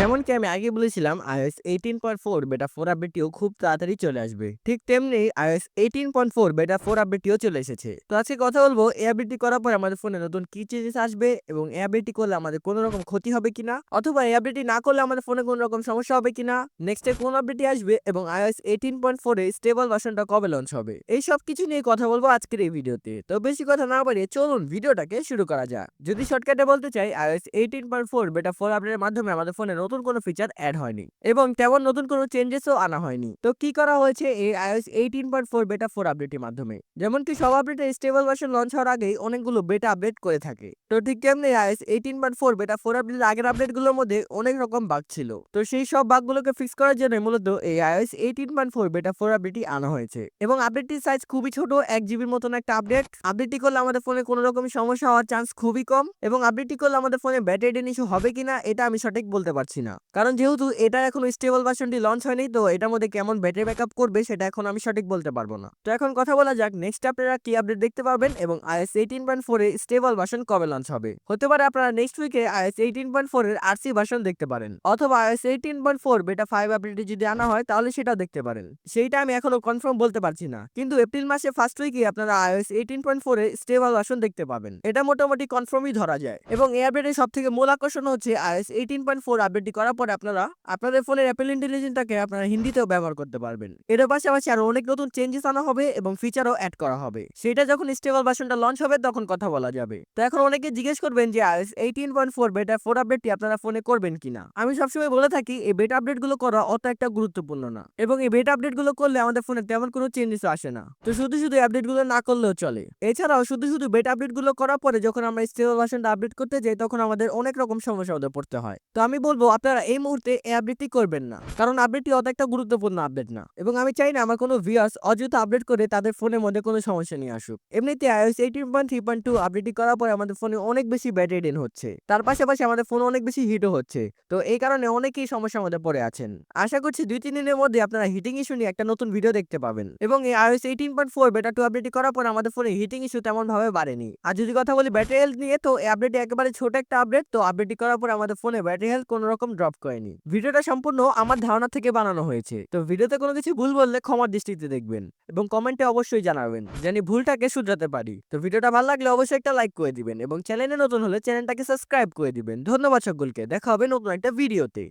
যেমনকি আমি আগে বলেছিলাম iOS 18.4 বেটা 4 আপডেটটিও খুব তাড়াতাড়ি চলে আসবে। ঠিক তেমনি iOS 18.4 বেটা 4 আপডেটটিও চলে এসেছে। তো আজকে কথা বলব, এই আপডেটটি করার পর আমাদের ফোনে নতুন কি চেঞ্জেস আসবে এবং এই আপডেটটি করলে আমাদের কোনো রকম ক্ষতি হবে কিনা? অথবা এই আপডেটটি না করলে আমাদের ফোনে কোনো রকম সমস্যা হবে কিনা? নেক্সটে কোন আপডেটটি আসবে এবং iOS 18.4 এ স্টেবল ভার্সনটা কবে লঞ্চ হবে? এই সব কিছু নিয়ে কথা বলব আজকের এই ভিডিওতে। তো বেশি কথা না বাড়িয়ে চলুন ভিডিওটাকে শুরু করা যাক। যদি শর্টকাটে বলতে চাই, iOS 18.4 বেটা 4 আপডেটের মাধ্যমে আমাদের ফোনে নতুন কোনো ফিচার অ্যাড হয়নি এবং তেমন নতুন কোনো চেঞ্জেসও আনা হয়নি। তো কি করা হয়েছে? এই iOS 18.4 বেটা ফোর আপডেটের মাধ্যমে। যেমন কি সব আপডেটে স্টেবল ভার্সন লঞ্চ হওয়ার আগেই অনেকগুলো বেটা আপডেট করে থাকে। তো ঠিক তেমনি iOS 18.4 বেটা 4 আপডেটের আগের আপডেটগুলোর মধ্যে অনেক রকম বাগ ছিল। তো সেই সব বাগগুলোকে ফিক্স করার জন্য মূলত এই iOS 18.4 বেটা ফোর আপডেটটি আনা হয়েছে। এবং আপডেটটির সাইজ খুবই ছোট, এক জিবির মতন একটা আপডেট আপডেটটি করলে আমাদের ফোনে কোনো রকমের সমস্যা হওয়ার চান্স খুবই কম এবং আপডেটটি করলে আমাদের ফোনে ব্যাটারি ড্রেন ইস্যু হবে কিনা, এটা আমি সঠিক বলতে পারছি না। কারণ যেহেতু এটা এখন স্টেবল ভার্সনটি লঞ্চ হয়নি, তো এটার মধ্যে কেমন ব্যাটারি ব্যাকআপ করবে সেটা এখন আমি সঠিক বলতে পারব না। তো এখন কথা বলা যাক নেক্সট আপনারা কি আপডেট দেখতে পারবেন এবং iOS 18.4 এ স্টেবল ভার্সন কবে লঞ্চ হবে? হতে পারে আপনারা নেক্সট উইকে iOS 18.4 এর আরসি ভার্সন দেখতে পারেন, অথবা iOS eighteen point four beta five আপডেটে যদি আনা হয়, তাহলে সেটাও দেখতে পারেন। সেইটা আমি এখনও কনফার্ম বলতে পারছি না, কিন্তু এপ্রিল মাসে ফার্স্ট উইকে আপনারা iOS 18.4 এ স্টেবল ভার্সন দেখতে পাবেন। এটা মোটামুটি কনফার্মই ধরা যায়। এবং এই আপডেটের সব থেকে মূল আকর্ষণ হচ্ছে আইএস এইটিন পয়েন্ট ফোর আপডেটটি করার পরে আপনারা আপনাদের ফোনের অ্যাপেল ইন্টেলিজেন্সটাকে আপনারা হিন্দিতেও ব্যবহার করতে পারবেন। এর পাশাপাশি আরও অনেক নতুন চেঞ্জেস আনা হবে এবং ফিচারও অ্যাড করা হবে। সেটা যখন স্টেবল ভার্সনটা লঞ্চ হবে তখন কথা বলা যাবে। তো এখন অনেকে জিজ্ঞেস করবেন যে iOS 18.4 বেটা 4 আপডেটটি আপনারা ফোনে করবেন কিনা আমি সবসময় বলে থাকি, এই বেটা আপডেটগুলো করা অত একটা গুরুত্বপূর্ণ না। এবং এই বেটা আপডেটগুলো করলে আমাদের ফোনে তেমন কোনো চেঞ্জেস আসে না। তো শুধু শুধু আপডেটগুলো না করলেও চলে। এছাড়াও শুধু শুধু বেটা আপডেটগুলো করার পরে যখন আমরা স্টেবল ভার্সনটা আপডেট করতে যাই, তখন আমাদের অনেক রকম সমস্যা মধ্যে পড়তে হয়। তো আমি বলব আপনারা এই মুহূর্তে এই আপডেটটি করবেন না। কারণ আপডেটটি অত একটা গুরুত্বপূর্ণ আপডেট না। এবং আমি চাই না আমার কোনো ভিউয়ার্স অযথা আপডেট করে তাদের ফোনের মধ্যে কোনো সমস্যা নিয়ে আসুক। এমনিতে iOS eighteen point three point two আপডেটটি করার পরে আমাদের ফোনে অনেক বেশি ব্যাটারি ড্রেন হচ্ছে। তার পাশাপাশি আমাদের ফোন অনেক বেশি হিটও হচ্ছে। তো এই কারণে অনেকেই সমস্যার মধ্যে পড়ে আছেন। আশা করছি দুই, তিন দিনের মধ্যে আপনারা হিটিং ইস্যু নিয়ে একটা নতুন ভিডিও দেখতে পাবেন। এবং এই iOS eighteen point four beta two আপডেটটি করার পর আমাদের ফোনে হিটিং ইস্যু তেমন ভাবে বাড়েনি। আর যদি কথা বলি ব্যাটারি হেলথ নিয়ে, তো এই আপডেটটি একেবারে ছোট একটা আপডেট তো আপডেটটি করার পর আমাদের ফোনে ব্যাটারি হেলথ কোনো রকম ড্রপ করেনি। ভিডিওটা সম্পূর্ণ আমার ধারণা থেকে বানানো হয়েছে। তো ভিডিওতে কোনো কিছু ভুল বললে ক্ষমার দৃষ্টিতে দেখবেন এবং কমেন্টে অবশ্যই জানাবেন জানি ভুলটাকে শুধরাতে পারি। তো ভিডিওটা ভালো লাগলে অবশ্যই একটা লাইক করে দিবেন এবং চ্যানেলে নতুন হলে চ্যানেলটাকে সাবস্ক্রাইব করে দিবেন। ধন্যবাদ সকলকে। দেখা হবে নতুন একটা ভিডিওতে